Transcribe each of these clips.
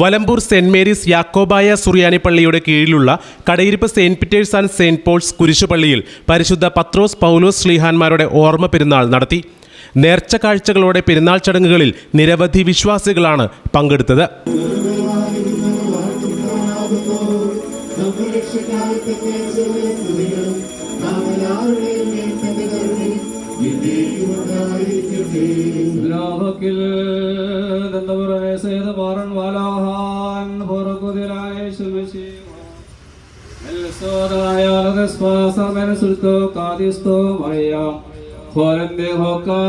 Valambur saint Mary's യാക്കോബായ സുറിയാനി പള്ളിയുടെ കീഴിലുള്ള Kadayiruppu saint Peter's and saint Paul's കുരിശുപള്ളിയിൽ പരിശുദ്ധ പത്രോസ് പൗലോസ് ശ്ലീഹാന്മാരുടെ ഓർമ്മ പെരുന്നാൾ നടത്തി. നേർച്ച കാഴ്ചകളോടെ പെരുന്നാൾ ചടങ്ങുകളിൽ നിരവധി വിശ്വാസികളാണ് പങ്കെടുത്തത്. ദ്രാവക്കിൽ ദന്തപുരനെ സേത പാറൻ വാലാഹാൻ എൽസോദായ ലഗസ്പാസമന സുൽത്തോ കാദിസ്തോ മറിയ. ഹോരന്റെ ഹോക്കാൻ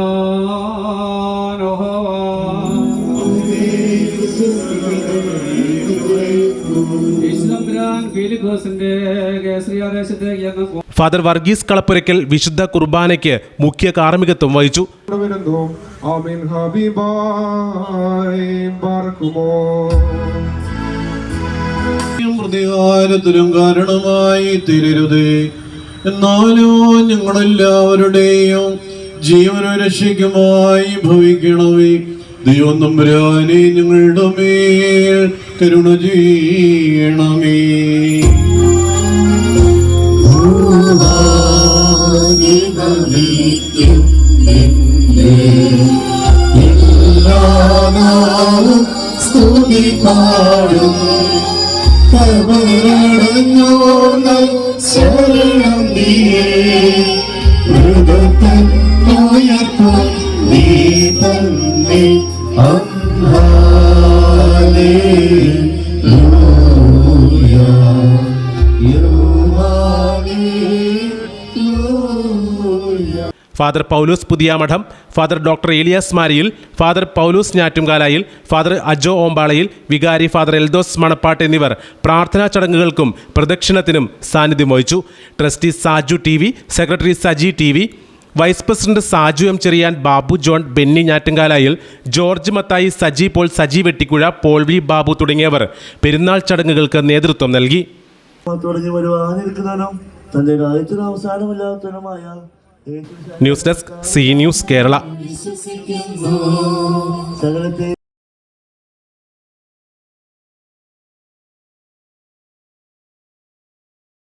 ഓഹവാ കേസരിയാദേശത്തേക്ക് എന്ന ഫാദർ വർഗീസ് കളപ്പുരയ്ക്കൽ വിശുദ്ധ കുർബാനയ്ക്ക് മുഖ്യ കാർമ്മികത്വം വഹിച്ചു. പ്രതികാരത്തിനും കാരണമായി തീരരുതേ. എന്നാലോ ഞങ്ങളെല്ലാവരുടെയും ജീവന രക്ഷയ്ക്കുമായി ഭവിക്കണമേ. ദൈവം നമ്പുരാനെ ഞങ്ങളുടെ മേൽ കരുണ ചെയ്യണമേ. സ്തുതി പാടും. കബറടഞ്ഞോർന്നാൽ ശരണം നീയേ ഉയർത്തും നീ തന്നെ father Paulose Puthiyamadom father doctor Elias Mariyil father Paulose Njattumkalayil father Ajo Ompalayil വികാരി ഫാദർ എൽദോസ് മണപ്പാട്ട് എന്നിവർ പ്രാർത്ഥനാ ചടങ്ങുകൾക്കും പ്രദക്ഷിണത്തിനും സാന്നിധ്യം വഹിച്ചു. Trustee Saju T secretary Saji T vice president Saju M Cherian Babu John Benny Njattumkalayil George Mathai Saji Paul Saji Vettikuzha Paul V Babu തുടങ്ങിയവർ പെരുന്നാൾ ചടങ്ങുകൾക്ക് നേതൃത്വം നൽകി. തുടങ്ങി തന്റെ രാജ്യത്തിന് അവസാനമില്ലാത്തതിനുമായ news desk C news Kerala. സകലത്തെ